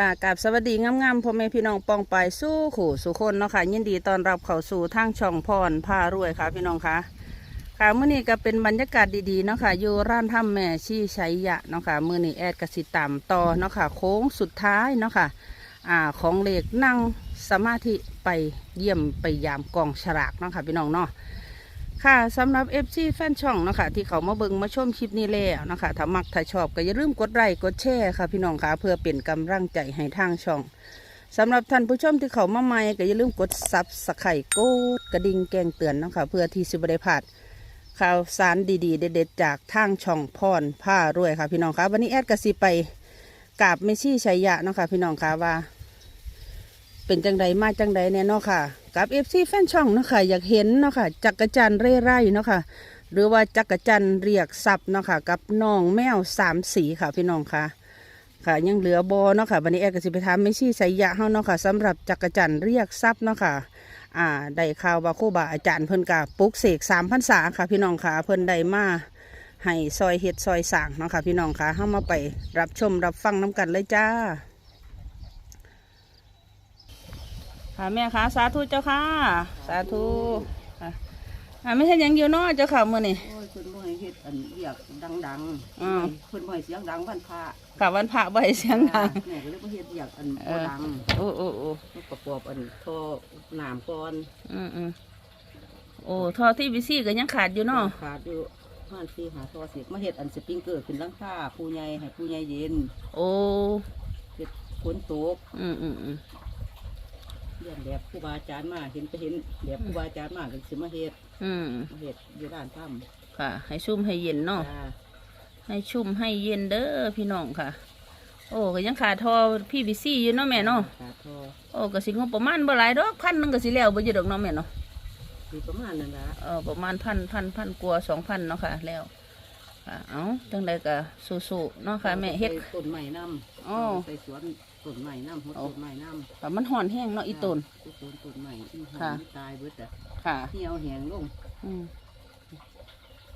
ค่ะกับสวัสดีงามๆพ่อแม่พี่น้องปองไปสู้ขู่สู่คนเนาะค่ะ ยินดีตอนรับเข้าสู่ทางช่องพรพารวยค่ะพี่น้องค่ะค่ะมื้อนี้ก็เป็นบรรยากาศดีๆเนาะค่ะอยู่ร้านถ้ำแม่ชีชัยยะเนาะค่ะมื้อนี้แอดกสิตามต่อเนาะค่ะโค้งสุดท้ายเนาะค่ะอ่าของเหลขนั่งสมาธิไปเยี่ยมไปยามกองฉลากเนาะค่ะพี่น้องเนาะ ค่ะสำหรับ FC แฟนช่องเนาะคะที่เขามาเบิงมาชมคลิปนี้แล้วเนาะคะถ้ามักถ้าชอบก็อย่าลืมกดไลค์กดแชร์ค่ะพี่น้องค่ะเพื่อเป็นกำลังใจให้ทางช่องสำหรับท่านผู้ชมที่เขามาใหม่ก็อย่าลืมกดซับสไครต์กดกระดิ่งแจ้งเตือนเนาะคะเพื่อที่สิบได้พลาดข่าวสารดีๆ เด็ดๆ จากทางช่องพรผ้ารวยค่ะพี่น้องค่ะวันนี้แอดกระสีไปกราบเมชี่ชัยยะเนาะค่ะพี่น้องค่ะว่า เป็นจังใดมาจังใดเนี่ยเนาะค่ะ กับเอฟซีแฟนช่องเนาะค่ะอยากเห็นเนาะค่ะจักรจันเร่ไร่เนาะค่ะหรือว่าจักรจันเรียกทรัพย์เนาะค่ะกับน้องแมวสามสีค่ะพี่น้องค่ะ ค่ะยังเหลือบอเนาะค่ะวันนี้แอร์กสิไปทำไม่ชี้ใส่ยะเฮาเนาะค่ะสำหรับจักรจันเรียกทรัพย์เนาะค่ะอ่าได้ข่าวว่าครูบาอาจารย์เพิ่นกะปลุกเสกสามพันษาค่ะ พี่น้องค่ะเพิ่นได้มาให้ซอยเฮ็ดซอยสางเนาะค่ะพี่น้องค่ะเฮามาไปรับชมรับฟังน้กันเลยจ้า ค่ะแม่ค่ะสาธุเจ้าค่ะ สาธุค่ะอ่าไม่ใช่หยังอยู่เนาะเจ้าค่ะมื้อนี้โอ้ยเพิ่นบ่ให้เฮ็ดอันเรียกดังอืมเพิ่นบ่ให้เสียงดังวันพระค่ะวันพระบ่ให้เสียงดังแม่ก็เลยบ่เฮ็ดเรียกอันเอบ่อดังโอ้โอ้โอ้มันประกอบอันท่อน้ำก่อนอืมอืมโอ้ทอที่วิซี่ก็ยังขาดอยู่เนาะขาดอยู่ประมาณ4 5ท่อสิมาเฮ็ดอันสปริงเกอร์ขึ้นหลังคาผู้ใหญ่ให้ผู้ใหญ่เย็นโอ้เฮ็ดฝนตกอืมอืมอืม เรียนแบบครูบาอาจารย์มาเห็นไปเห็นแบบครูบาอาจารย์มาก็สิมาเฮ็ดอืมมาเฮ็ดอยู่ด้านถ้ำค่ะ ให้ชุ่มให้เย็นเนาะ จ้าให้ชุ่มให้เย็นเด้อพี่น้องค่ะ โอ้ก็ยังขาดทอพี่วิซี่อยู่เนาะแม่เนาะขาดท่อโอ้ก็สิงบประมาณบ่หลายดอกพันหนึงก็สิแล้วบ่อยู่ดอกเนาะแม่เนาะสิประมาณนั้นล่ะเออประมาณพันพันพันกว่าสองพันเนาะค่ะ แล้วค่ะเอาจังใดก็สู้ๆเนาะค่ะแม่เฮ็ดใส่ต้นไม้นำอ๋อ ใส่สวน ต้นไม้นำหัวต้นไม้นำค่ะมันห่อนแห้งเนาะอีตนต้นต้นใหม่อีหอค่ะมตายเบิดอะค่ะเหี่ยวแหงลงอืม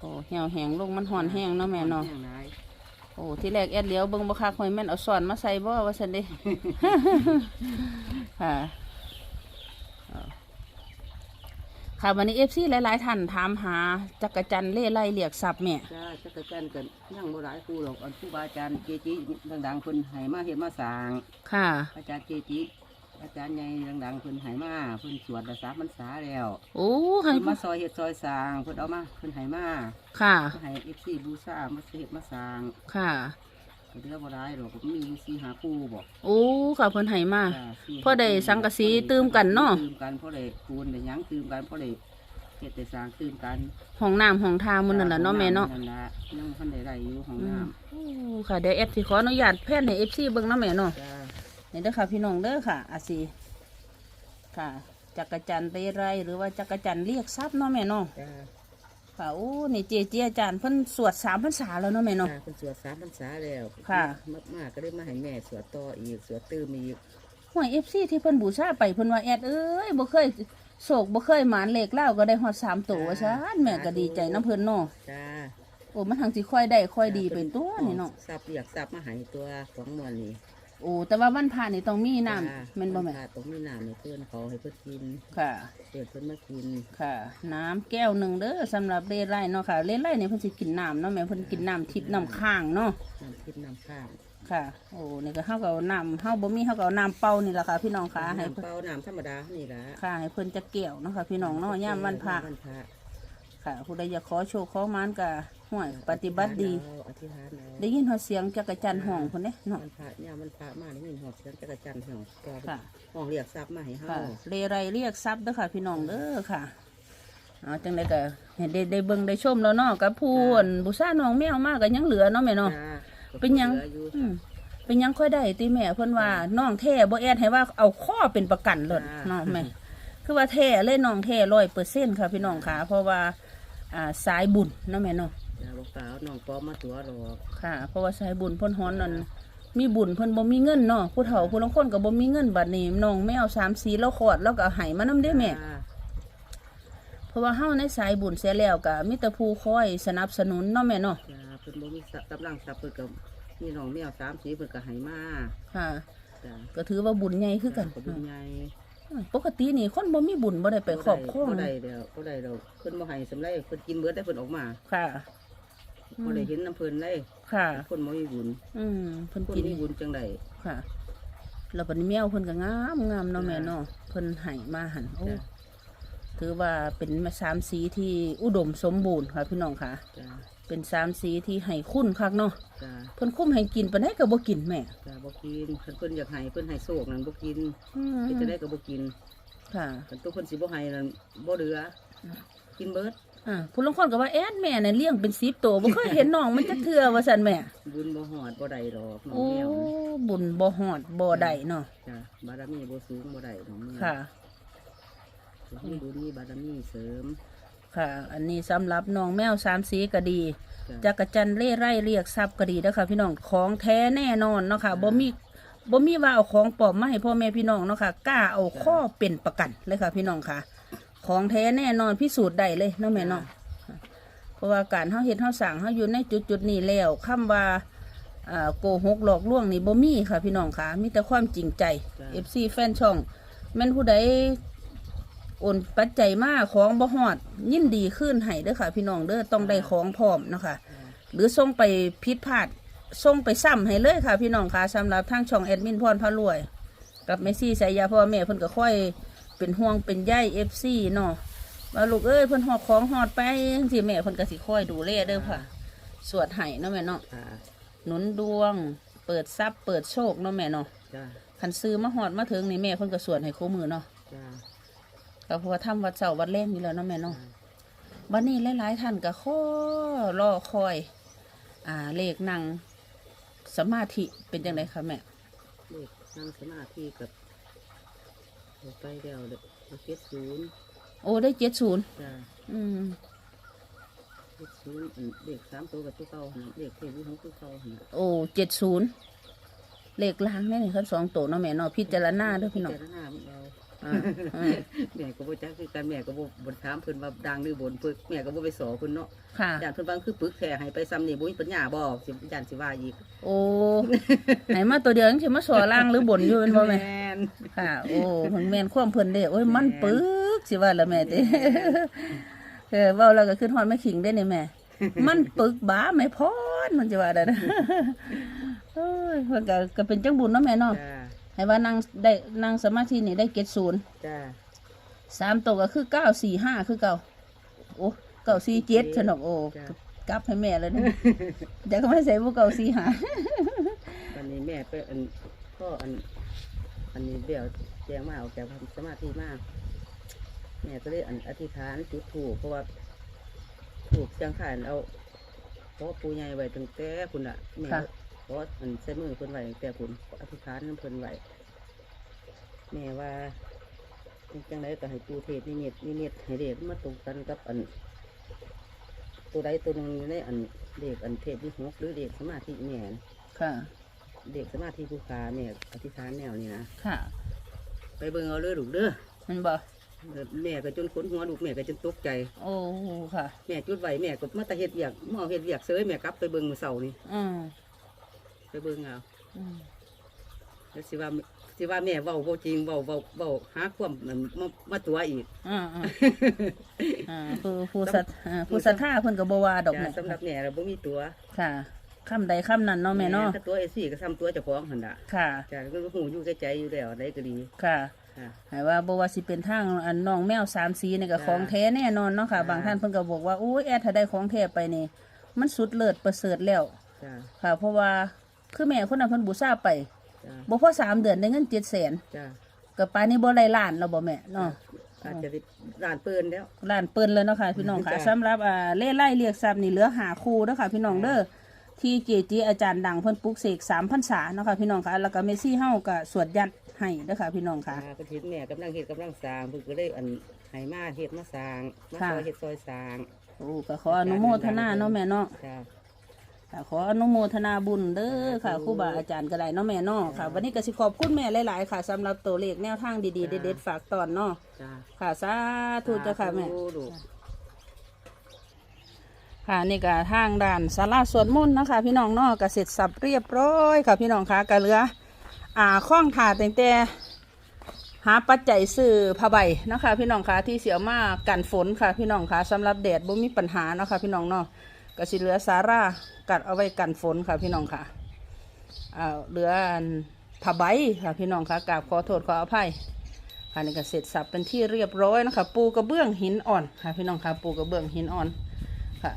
โอ้เหี่ยวแห้งลงมันห่อนแห้งเนาะแม่เนาะแห้งหลายโอ้ที่แรกแอดเลี้ยวเบิ่งบ่คักหอยแม่นเอาสอนมาใส่บ่ว่าซั่นเด้ค่ะเอา ค่ะวันนี้ FC หลายๆท่านถามหาจักรจันทร์เล่ไล่เรียกทรัพย์แม่จ้าจักรจันทร์กันยังบ่หลายครูหรอกอันครูบาอาจารย์เกจิดังๆเพิ่นให้มาเฮ็ดมาสร้างค่ะ อาจารย์เกจิอาจารย์ใหญ่ดังๆเพิ่นให้มาเพิ่นสวดละสามพรรษาแล้วโอ้ให้เพิ่นมาซอยเฮ็ดซอยสร้างเพิ่นเอามาเพิ่นให้มาค่ะเพิ่นให้ FC บูชามาเฮ็ดมาสร้างค่ะก็ เหลือบ่หลายหรอกก็มีอยู่4 5ครูบ่โอ้ค่ะเพิ่นให้มา จ้าสี่พอได้สังกะสีตื่มกันเนาะ ตื่มกันพอได้ปูนได้หยังตื่มกันพอได้เฮ็ดได้สร้างตื่มกันห้องน้ำห้องทามื้อนั่นล่ะเนาะแม่เนาะนั่นล่ะยังพันได้ไรอยู่ของอืน้มโอ้ค่ะเดี๋ยวแอดสิขออนุญาตแพทย์ให้ FC เบิ่งเนาะแม่เนาะำจ้านี่เด้อค่ะพี่น้องเด้อค่ะอาซีค่ะจักรจันทร์เรไรหรือว่าจักรจันทร์เรียกทรัพย์เนาะแม่เนาะจ้า ค่ะโอ้นี่เจเจอาจารย์เพิ่นสวดสามพรรษาแล้วเนาะแม่เนาะจ้าเป็นสวดสามพรรษาแล้วค่ะ มากมากๆก็ได้มาให้แม่สวดต่ออีกสวดตื้มอีกห่วยเอฟซีที่เพิ่นบูชาไปเพิ่นว่าแอดเอ้ยบ่เคยโศกบ่เคยหมานเลขเล่าก็ได้ฮอดสามตัวว่าซั่นแม่ก็ดีใจน้ำเพิ่นเนาะจ้าโอ้มันทางสิค่อยได้ค่อยดีไปตัวนี่เนาะสับอยากสับมาใหายตัวของมวลนี่ โอ้แต่ว่าวันพระนี่ต้องมีน้ำจ้าแม่นบ่แม่ค่ะต้องมีน้ำให้เพื่อนเขาให้เพื่อนกินค่ะเพื่อนเพื่อนมากินค่ะ น้ำแก้วหนึ่งเด้อสำหรับเรไรเนาะค่ะเรไรเนี่ยเพิ่นสิกินน้ำเนาะแม่เพิ่นกินน้ำทิพย์น้ำข้างเนาะ น้ำทิพย์น้ำข้างค่ะ โอ้นี่ก็เฮาก็เอาน้ำเฮาบ่มีเฮาก็เอาน้ำเปล่านี่ล่ะค่ะ พี่น้องค่ะให้น้ำเพิ่นเปล่าน้ำธรรมดานี่ละค่ะให้เพิ่นจะเกี่ยวเนาะค่ะพี่น้องเนาะยามวันพระวันพระ ค่ะผู้ใดอยากขอโชคขอหมานก็ห่วยปฏิบัติดีเอาอธิษฐานเอาได้ยินเฮาเสียงจักรจันทร์ห้องพุ่นเด้เนาะวันพระเนี่ยมันพระมาได้ยินหอบเสียงจักรจันทร์ห้องก็ค่ะ ห้องเรียกทรัพย์มาให้เฮาค่ะเรไรเรียกทรัพย์เด้อค่ะ พี่น้องเด้อค่ะเอาจังไดก็ให้ได้ได้เบิ่งได้ชมแล้วเนาะกับผู้อั่นบูชาน้องแมวมาก็ยังเหลือเนาะแม่เนาะ จ้าเป็นหยังหลืออยู่อืมเป็นหยังค่อยได้ติแม่เพิ่นว่าน้องแท้บ่แอดให้ว่าเอาข้อเป็นประกันเลยเนาะแม่คือว่าแท้เลยน้องแท้ร้อยเปอร์เซ็นต์ค่ะพี่น้องค่ะ เพราะว่า อ่าสายบุญเนาะแม่เนาะจ้าบอกเปล่าน้องปอมมาตัวหรอกค่ะ เพราะว่าสายบุญเพิ่นฮ้อนนั่นมีบุญเพิ่นบ่มีเงินเนาะผู้เฒ่าผู้ลางคนก็บ่มีเงินบัดนี้น้องแมวสามสีแล้วขอดแล้วก็เอาให้มานำได้แม่ จ้าเพราะว่าเฮาในสายบุญเสียแล้วก็มีแต่ผู้คอยสนับสนุนเนาะแม่เนาะจ้าเพิ่นบ่มีทรัพย์กำลังทรัพย์เพิ่นก็มีน้องแมวสามสีเพิ่นก็ให้มาค่ะ จ้ะก็ถือว่าบุญใหญ่คือกัน ขอบคุณยาย ปกตินี่คนบ่มีบุญบ่ได้ไปครอบครองบ่ได้เดี๋ยวบ่ได้ดอกเพิ่นบ่ให้สำไรเพิ่นกินเบิดได้เพิ่นออกมา ค่ะบ่ได้เห็นน้ำเพิ่นได้ค่ะ คนบ่มีบุญอืมเพิ่นคนกินมีบุญจังไดค่ะแล้วบัดนี้แมวเพิ่นก็งามงามเนาะแม่เนาะเพิ่นให้มาหันโอ้จ้ะถือว่าเป็นมาสามสีที่อุดมสมบูรณ์ค่ะพี่น้องค่ะจ้า เป็นสามสีที่ให้คุณคักเนาะจ้าเพิ่นคุ้มให้กินปานใดก็บ่กินแม่จ้าบ่กินคันเพิ่นอยากให้เพิ่นให้โศกนั่นบ่กินอืมเฮ็ดจะได้ก็บ่กินค่ะ คันตัวเพิ่นสิบ่ให้นั่นบ่เหลือกินเบิดอ่าผู้ลางคนก็ว่าแอดแม่น่ะเลี้ยงเป็น10ตัวบ่เคยเห็นน้องมันจักเทื่อว่าซั่นแม่ บุญบ่ฮอดบ่ได้ดอกน้องโอ้แมวนี่บุญบ่ฮอดบ่ได้เนาะจ้าบารมีบ่สูงบ่ได้น้องแมวค่ะ มีบุญมีบารมีเสริม ค่ะ อันนี้สำหรับน้องแมวสามสีก็ดีจ้าจักรจันทร์เล่ไร่เรียกทรัพย์ก็ดีนะคะพี่น้องของแท้แน่นอนเนาะค่ะบ่มีบ่มีว่าเอาของปลอมมาให้พ่อแม่พี่น้องเนาะค่ะกล้าเอาข้อเป็นประกันเลยค่ะพี่น้องค่ะ ของแท้แน่นอนพิสูจน์ได้เลยเนาะแม่เนาะเพราะว่าการเฮาเฮ็ดเฮาสั่งเฮาอยู่ในจุดจุดๆนี้แล้วคำว่าอ่าโกหกหลอกลวงนี่บ่มีค่ะพี่น้องค่ะ มีแต่ความจริงใจ FC แฟนช่องแม่นผู้ใด โอนปัจจัยมาของบ่ฮอด ยินดีขึ้นให้เด้อค่ะ พี่น้องเด้อต้องได้ของพร้อมเนาะค่ะหรือส่งไปพิษพลาดส่งไปซ้ำให้เลยค่ะ พี่น้องค่ะสำหรับทางช่องแอดมินพรพารวย กับเมซี่สายยาพ่อแม่เพิ่นก็ค่อยเป็นห่วงเป็นใยเอฟซีเนาะว่าลูกเอ้ยเพิ่นหอบของหอดไปสิแม่เพิ่นก็สิค่อยดูแลเด้อค่ะ สวดให้เนาะแม่เนาะค่ะหนุนดวง เปิดทรัพย์เปิดโชคเนาะแม่เนาะจ้าคันซื้อมาหอดมาถึงนี่แม่เพิ่นก็สวดให้คู่มือเนาะจ้า ก็เพราะว่าทำวัดเสาร์วัดแรกนี่แหล้วเนาะแม่เนาะวันนี้หลายๆท่านก็ข้อรอคอย อ่าเลขนั่งสมาธิเป็นจังไดคะแม่เลขนั่งสมาธิกับเอาไปแล้วเด้อเจ็ดศูนย์โอ้ได้เจ็ดศูนย์จ้าอืมเจ็ดศูนย์อันเลขสามตัวกับตัวเก่าหั่นน่ะเลขเทพวิหงตัวเก่าหั่นน่ะโอ้เจ็ดศูนย์เลขล่างแน่นี่ครับสองตัวเนาะแม่เนาะพิจารณาเด้วยพี่น้องพิจารณามันเอาอ่าอ่า แม่ก็บ่จักคือกันแม่ก็บ่บ่ถามเพิ่นว่าดังหรือบนปึกแม่ก็บ่ไปสอเพิ่นเนาะค่ะย่านเพิ่นว่าคือปึกแท้ให้ไปซ้ำนี่บ่มีปัญญาบ่สิย่านสิว่าอีกโอ้ ไหนมาตัวเดียวยังสิมาสอล่างหรือบนอยู่เป็นบ่แม่ นค่ะ โอ้เพิ่นแม่นความเพิ่นเด้โอ้ยมันปึกสิว่าละแม่เด้เออเว้าแล้วก็ขึ้นฮอดแม่ขิงได้นี่แม่ มันปึกบ้าไม่พอนมันจะว่าได้นะเอ้ยเพิ่นก็ก็เป็นจังบุญเนาะแม่เนาะ จ้า ให้ว่านั่งได้นั่งสมาธินี่ได้เกตศูนย์จ้าสามตัวก็คือเก้าสี่ห้าคือเก่าโอ้เก้าสี่เจ็ดฉนอกโอ้จ้ะกลับให้แม่เลยนะเดี๋ยวก็ไม่ใส่พวกเก้าสี่ห้าวันนี้แม่ไปอันพ่ออัน อันนี้เดี๋ยวแจ้งมาเอาแต่ทำสมาธิมากแม่ก็เลยอันอธิษฐานจุดถูกเพราะว่าถูกจังขานเอาเพราะปูใหญ่ไว้ตั้งแต่คุณอะแม่ ค่ะเพราะอันใส่มือเพิ่นไว้ตั้งแต่คุณอธิษฐานน้ำเพิ่นไว้แม่ว่าจังไดก็ให้ปูเทศนิมิตนิมิตให้เด็กมาตรงกันกับอัน ตัวใดตัวหนึงอยู่ในอันเด็กอันเทศวิหกหรือเด็กสมาธิแม่นะค่ะ เด็กสมาธิผู้ขาแม่อธิษฐานแนวนี้นะค่ะ ไปเบิ่งเอาเลยลูกเด้อมันบอกแม่ก็จนขนหัวลูกแม่ก็จนตกใจโอ้ค่ะ แม่จุดไหวแม่ก็มาแตะเฮ็ดเวียกหม้อเฮ็ดเวียกเสยแม่กลับไปเบิ่งมื้อเช้านี่อืม ไปเบิ่งเอาอืมแล้วสิว่าสิว่าแม่เว้าบ่จริงเว้าเว้าเว้าหาความนั่นมามาตัวอีกอ่าอ่าอ่าผู้ผู้ศรัทอ่าผู้ศรัทธาเพิ่นก็บ่ว่าดอกจ้าแม่สำหรับแม่เราบ่มีตัวค่ะคำใดคำนั้นเนาะแม่เนาะถ้าตัวไอ้ซี่ก็ซ้ำตัวเจ้าของหั่นน่ะค่ะ จ้าก็ฮู้อยู่ใจๆอยู่แล้วได้ก็ดีค่ะค่ะ หมายว่าบ่ว่าสิเป็นทางอันน้องแมวสามสีนี่ก็จ้ะของแท้แน่นอนเนาะค่ะ จ้ะบางท่านเพิ่นก็บอกว่าโอ้ยแอดถ้าได้ของแท้ไปนี่ มันสุดเลิศประเสริฐแล้ว จ้าค่ะ เพราะว่า คือแม่คนนั้นเพิ่นบูชาไปจ้าบ่พอสามเดือนได้เงิน700,000จ้าก็ปานนี้บ่ได้ล้านแล้วบ่แม่เนาะ อาจจะได้ร้านเปินแล้วล้านเปิ้นเลยเนาะค่ะพี่น้องค่ะจ้ะ สำหรับอ่าเล่ไล่เรียกทรัพย์นี่เหลือหาคู่เด้อค่ะพี่น้องเด้อที่เจจีอาจารย์ดังเพิ่นปลุกเสก3พรรษาเนาะค่ะพี่น้องค่ะแล้วก็เมซี่เฮาก็สวดยัดให้เด้อค่ะพี่น้องค่ะค่ะก็เห็นแม่กำลังเฮ็ดกำลังสร้างเพิ่นก็เลยอันให้มาเฮ็ดมาสร้างมาค่ะ ซอยเฮ็ดซอยสร้างโอ้ก็ขออนุโมทนาเนาะแม่เนาะจ้า ค่ะขออนุโมทนาบุญเด้อค่ะครูบาอาจารย์ก็ได้เนาะแม่เนาะค่ะ วันนี้ก็สิขอบคุณแม่หลาย ๆ ค่ะสำหรับตัวเลขแนวทางดี ๆ เด็ด ๆ ฝากตอนเนาะจ้าค่ะสาธุเจ้าค่ะแม่สาธุลูก ค่ะนี่ก็ทางด่านศาลาสวดมนต์เนาะคะ พี่น้องเนาะก็เสร็จสับเรียบร้อยค่ะพี่น้องค่ะก็เหลือ อ่าข้องถาแต่งแต่หาปัจจัยซื้อผ้าใบเนาะคะ พี่น้องคะที่เสียมากันฝนค่ะพี่น้องคะสำหรับแดดบ่มีปัญหาเนาะคะพี่น้องเนาะ ก็สิเหลือสารากัดเอาไว้กันฝนค่ะพี่น้องค่ะอ่าเหลือผ้าใบค่ะพี่น้องค่ะกราบขอโทษขออภัยค่ะนี่ก็เสร็จสับเป็นที่เรียบร้อยนะคะ ปูกระเบื้องหินอ่อนค่ะพี่น้องค่ะปูกระเบื้องหินอ่อนค่ะ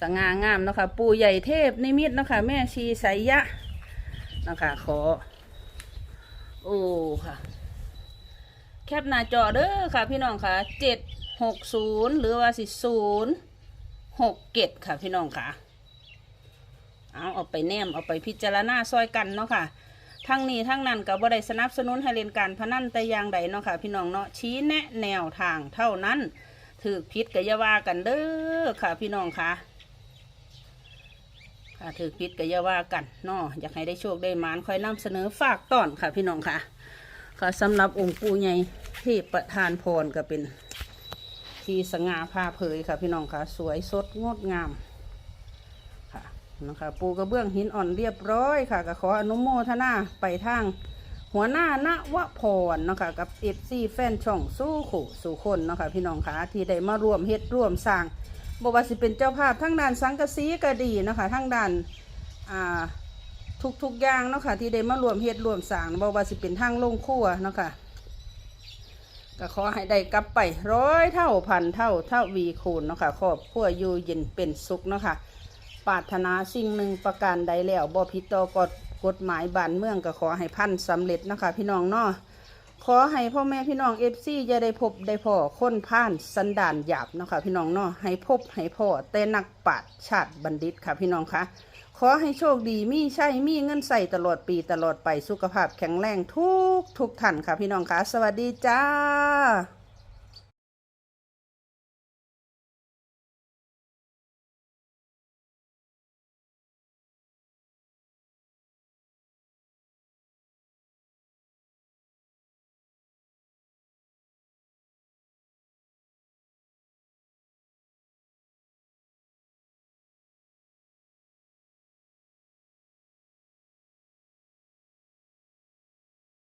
สง่างามนะคะปูใหญ่เทพนิมิตเนะคะแม่ชีไสยะนะคะขอโอ้ค่ะ แคปหน้าจอเด้อค่ะพี่น้องค่ะเจ็ดหกศูนย์หรือว่าสิศูนย์ หกเกตค่ะพี่น้องค่ะ เอาเอาไปแนมเอาไปพิจารณาซอยกันเนาะค่ะทั้งนี้ทั้งนั้นก็บ่ได้สนับสนุนให้เล่นการพนันแต่อย่างใดเนาะค่ะพี่น้องเนาะชี้แนะแนวทางเท่านั้นถือพิษก็อย่าว่ากันเด้อค่ะพี่น้องค่ะค่ะถือพิษก็อย่าว่ากันเนาะอยากให้ได้โชคได้หมานคอยนำเสนอฝากต้อนค่ะพี่น้องค่ะ ค่ะสำหรับองค์ปู่ใหญ่ที่ประทานพรก็เป็น ที่สง่าผ่าเผยค่ะพี่น้องค่ะ สวยสดงดงามค่ะนะคะปูกระเบื้องหินอ่อนเรียบร้อยค่ะก็ขออนุโมทนาไปทางหัวหน้านวพรนะคะกับเอฟซีแฟนช่องสู้ขู่สู่คนนะคะพี่น้องค่ะที่ได้มาร่วมเฮ็ดร่วมสร้างบว่าสิเป็นเจ้าภาพทั้งด้านสังกะสีก็ดีนะคะทั้งด้านอ่าทุกๆอย่างเนาะค่ะที่ได้มารวมเฮ็ดร่วมสร้างบว่าสิเป็นทางลงครัวเนาะค่ะ ก็ขอให้ได้กลับไปร้อยเท่าพันเท่าเท่าวีคูณเนาะค่ะครอบครัวอยู่เย็นเป็นสุขเนาะค่ะปรารถนาสิ่งหนึ่งประการใดแล้วบ่ผิดต่อกฎกฎหมายบ้านเมืองก็ขอให้พันสำเร็จนะคะพี่น้องเนาะขอให้พ่อแม่พี่น้องเอฟซีจะได้พบได้พ่อคนผ่านสันดานหยาบเนาะคะพี่น้องเนาะให้พบให้พ่อแต่นักปราชญ์ชาติบัณฑิตค่ะพี่น้องคะ ขอให้โชคดีมีใช่มีเงินใส่ตลอดปีตลอดไปสุขภาพแข็งแรงทุกทุกท่านค่ะพี่น้องคะสวัสดีจ้า